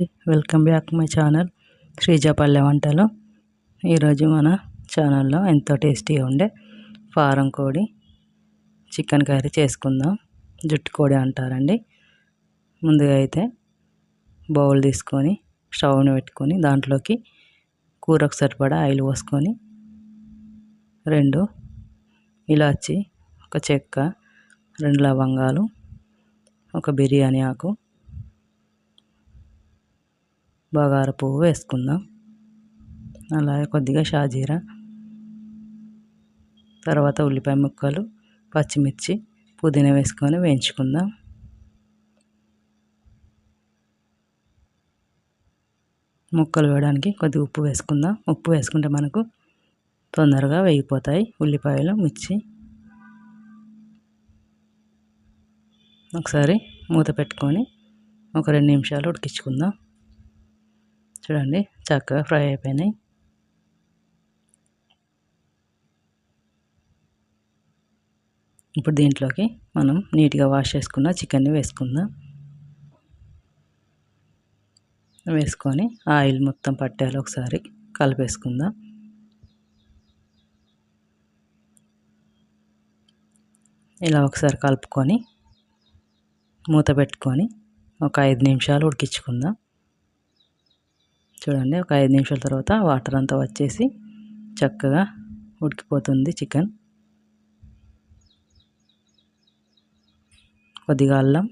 Welcome back my channel Sreejapalle వంటలు. ఈరోజు మన ఛానల్లో ఎంతో టేస్టీగా ఉండే ఫారం కోడి చికెన్ కర్రీ చేసుకుందాం. జుట్టు కోడి అంటారండి. ముందుగా అయితే బౌల్ తీసుకొని స్టవ్ని పెట్టుకొని దాంట్లోకి కూరకు సరిపడా ఆయిల్ పోసుకొని రెండు ఇలాచి ఒక చెక్క రెండు లవంగాలు ఒక బిర్యానీ ఆకు బగార పువ్వు వేసుకుందాం. అలాగే కొద్దిగా షాజీరా తర్వాత ఉల్లిపాయ ముక్కలు పచ్చిమిర్చి పుదీనా వేసుకొని వేయించుకుందాం. ముక్కలు వేయడానికి కొద్దిగా ఉప్పు వేసుకుందాం. ఉప్పు వేసుకుంటే మనకు తొందరగా వేగిపోతాయి ఉల్లిపాయలు మిర్చి. ఒకసారి మూత పెట్టుకొని ఒక రెండు నిమిషాలు ఉడికించుకుందాం. చూడండి చక్కగా ఫ్రై అయిపోయినాయి. ఇప్పుడు దీంట్లోకి మనం నీట్గా వాష్ చేసుకున్న చికెన్ని వేసుకుందాం. వేసుకొని ఆయిల్ మొత్తం పట్టేలా ఒకసారి కలిపేసుకుందాం. ఇలా ఒకసారి కలుపుకొని మూత పెట్టుకొని ఒక ఐదు నిమిషాలు ఉడికించుకుందాం. చూడండి ఒక ఐదు నిమిషాల తర్వాత వాటర్ అంతా వచ్చేసి చక్కగా ఉడికిపోతుంది చికెన్. కొద్దిగా అల్లం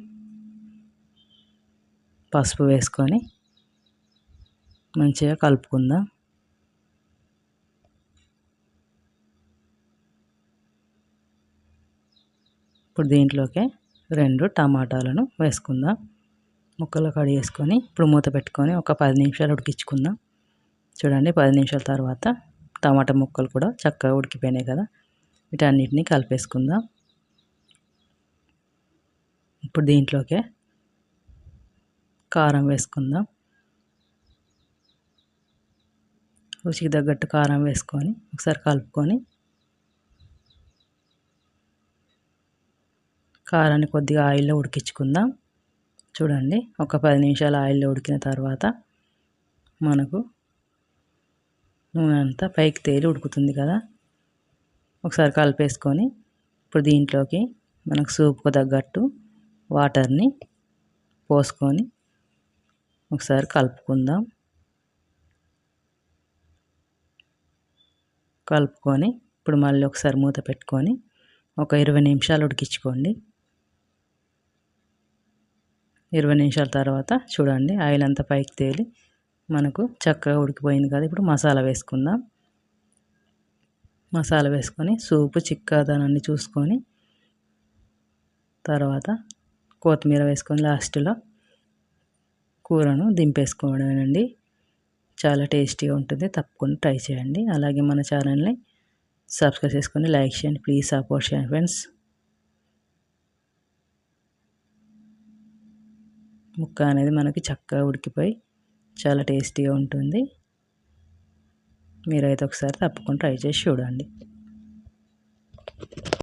పసుపు వేసుకొని మంచిగా కలుపుకుందాం. ఇప్పుడు దీంట్లోకి రెండు టమాటాలను వేసుకుందాం. ముక్కలు కడిగేసుకొని ఇప్పుడు మూత పెట్టుకొని ఒక పది నిమిషాలు ఉడికించుకుందాం. చూడండి పది నిమిషాల తర్వాత టమాటా ముక్కలు కూడా చక్కగా ఉడికిపోయినాయి కదా. వీటన్నిటిని కలిపేసుకుందాం. ఇప్పుడు దీంట్లోకే కారం వేసుకుందాం. రుచికి తగ్గట్టు కారం వేసుకొని ఒకసారి కలుపుకొని కారాన్ని కొద్దిగా ఆయిల్లో ఉడికించుకుందాం. చూడండి ఒక పది నిమిషాలు ఆయిల్లో ఉడికిన తర్వాత మనకు నూనె అంతా పైకి తేలి ఉడుకుతుంది కదా. ఒకసారి కలిపేసుకొని ఇప్పుడు దీంట్లోకి మనకు సూప్కు తగ్గట్టు వాటర్ని పోసుకొని ఒకసారి కలుపుకుందాం. కలుపుకొని ఇప్పుడు మళ్ళీ ఒకసారి మూత పెట్టుకొని ఒక ఇరవై నిమిషాలు ఉడికించుకోండి. ఇరవై నిమిషాల తర్వాత చూడండి ఆయిల్ అంతా పైకి తేలి మనకు చక్కగా ఉడికిపోయింది కదా. ఇప్పుడు మసాలా వేసుకుందాం. మసాలా వేసుకొని సూపు చిక్కదనాన్ని చూసుకొని తర్వాత కొత్తిమీర వేసుకొని లాస్ట్లో కూరను దింపేసుకోవడమేనండి. చాలా టేస్టీగా ఉంటుంది. తప్పకుండా ట్రై చేయండి. అలాగే మన ఛానల్ని సబ్స్క్రైబ్ చేసుకొని లైక్ చేయండి. ప్లీజ్ సపోర్ట్ చేయండి ఫ్రెండ్స్. ముక్క అనేది మనకి చక్కగా ఉడికిపోయి చాలా టేస్టీగా ఉంటుంది. మీరైతే ఒకసారి తప్పకుండా ట్రై చేసి చూడండి.